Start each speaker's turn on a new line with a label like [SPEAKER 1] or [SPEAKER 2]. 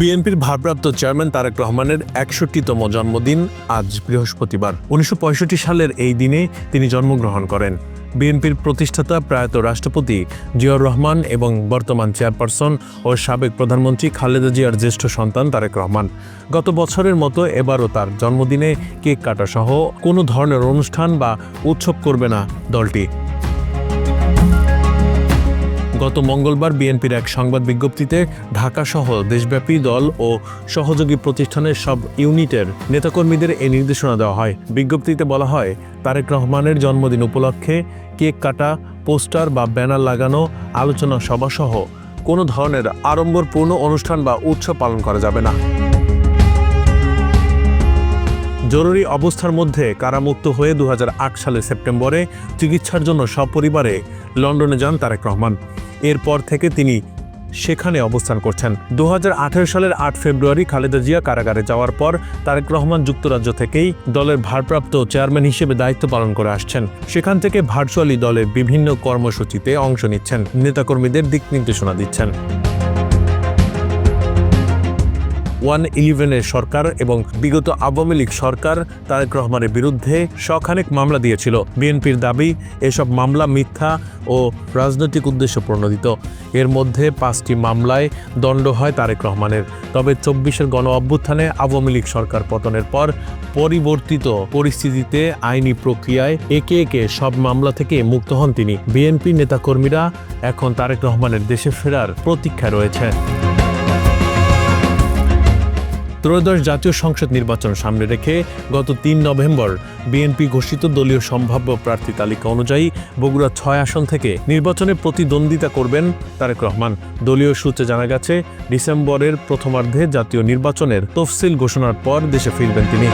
[SPEAKER 1] বিএনপির ভারপ্রাপ্ত চেয়ারম্যান তারেক রহমানের একষট্টিতম জন্মদিন আজ বৃহস্পতিবার। উনিশশো পঁয়ষট্টি সালের এই দিনে তিনি জন্মগ্রহণ করেন। বিএনপির প্রতিষ্ঠাতা প্রয়াত রাষ্ট্রপতি জিয়াউর রহমান এবং বর্তমান চেয়ারপারসন ও সাবেক প্রধানমন্ত্রী খালেদা জিয়ার জ্যেষ্ঠ সন্তান তারেক রহমান। গত বছরের মতো এবারও তার জন্মদিনে কেক কাটা সহ কোনো ধরনের অনুষ্ঠান বা উৎসব করবে না দলটি। গত মঙ্গলবার বিএনপির এক সংবাদ বিজ্ঞপ্তিতে ঢাকাসহ দেশব্যাপী দল ও সহযোগী প্রতিষ্ঠানের সব ইউনিটের নেতাকর্মীদের এই নির্দেশনা দেওয়া হয়। বিজ্ঞপ্তিতে বলা হয়, তারেক রহমানের জন্মদিন উপলক্ষে কেক কাটা, পোস্টার বা ব্যানার লাগানো, আলোচনা সভাসহ কোনো ধরনের আড়ম্বরপূর্ণ অনুষ্ঠান বা উৎসব পালন করা যাবে না। জরুরি অবস্থার মধ্যে কারামুক্ত হয়ে আট সালের সেপ্টেম্বরে চিকিৎসার জন্য সপরিবারে লন্ডনে যান তারেক রহমান। এরপর থেকে তিনি সেখানে অবস্থান করছেন। দু হাজার আঠেরো সালের আট ফেব্রুয়ারি খালেদা জিয়া কারাগারে যাওয়ার পর তারেক রহমান যুক্তরাজ্য থেকেই দলের ভারপ্রাপ্ত চেয়ারম্যান হিসেবে দায়িত্ব পালন করে আসছেন। সেখান থেকে ভার্চুয়ালি দলের বিভিন্ন কর্মসূচিতে অংশ নিচ্ছেন। নেতাকর্মীদের দিক নির্দেশনা দিচ্ছেন। ওয়ান ইলেভেনের সরকার এবং বিগত আওয়ামী লীগ সরকার তারেক রহমানের বিরুদ্ধে শখানেক মামলা দিয়েছিল। বিএনপির দাবি, এসব মামলা মিথ্যা ও রাজনৈতিক উদ্দেশ্য প্রণোদিত। এর মধ্যে পাঁচটি মামলায় দণ্ড হয় তারেক রহমানের। তবে চব্বিশের গণ অভ্যুত্থানে আওয়ামী লীগ সরকার পতনের পর পরিবর্তিত পরিস্থিতিতে আইনি প্রক্রিয়ায় একে একে সব মামলা থেকে মুক্ত হন তিনি। বিএনপি নেতাকর্মীরা এখন তারেক রহমানের দেশে ফেরার প্রতীক্ষায় রয়েছে। ত্রয়োদশ জাতীয় সংসদ নির্বাচন সামনে রেখে গত তিন নভেম্বর বিএনপি ঘোষিত দলীয় সম্ভাব্য প্রার্থী তালিকা অনুযায়ী বগুড়া ছয় আসন থেকে নির্বাচনে প্রতিদ্বন্দ্বিতা করবেন তারেক রহমান। দলীয় সূত্রে জানা গেছে, ডিসেম্বরের প্রথমার্ধে জাতীয় নির্বাচনের তফসিল ঘোষণার পর দেশে ফিরবেন তিনি।